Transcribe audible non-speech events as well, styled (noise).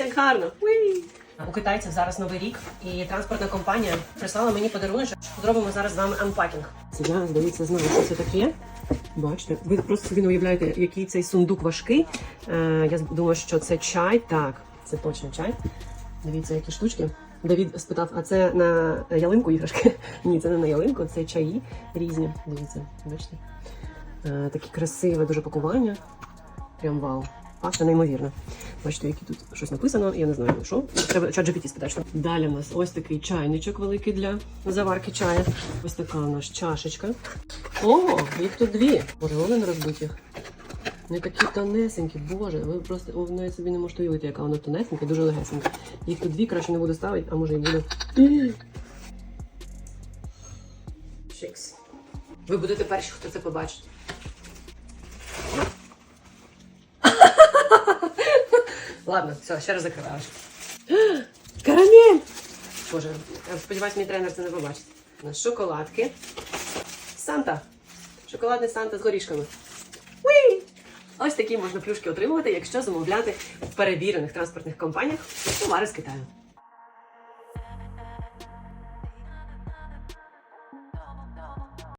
Дивіться, як гарно. Уі! У китайців зараз новий рік, і транспортна компанія прислала мені подарунок. Зробимо зараз з вами анпакінг. Це я, здається, знаю, що це таке. Бачите, ви просто собі не уявляєте, який цей сундук важкий. Е, я думаю, що це чай. Так, це точно чай. Дивіться, які штучки. Давід спитав, а це на ялинку іграшки? (laughs) Ні, це не на ялинку, це чаї різні. Дивіться, бачите. Е, такі красиве дуже пакування. Прям вау. Пахне неймовірно. Бачите, які тут щось написано, я не знаю, що. Треба чат GPT спитати. Далі у нас ось такий чайничок великий для заварки чаю. Ось така у нас чашечка. О, їх тут дві. Боже, вони не розбиті. Не такі тонесенькі, боже, ви просто о, навіть собі не можете уявити, яка вона тонесенька, дуже легесенька. Їх тут дві краще не буду ставити, а може і буду. Шикс. Ви будете перші, хто це побачить. Ладно, все, ще раз закриваю. (gasps) Карамель! Боже, сподіваюсь, мій тренер це не побачить. Шоколадки. Санта. Шоколадний Санта з горішками. Уі! Ось такі можна плюшки отримувати, якщо замовляти в перевірених транспортних компаніях товари з Китаю.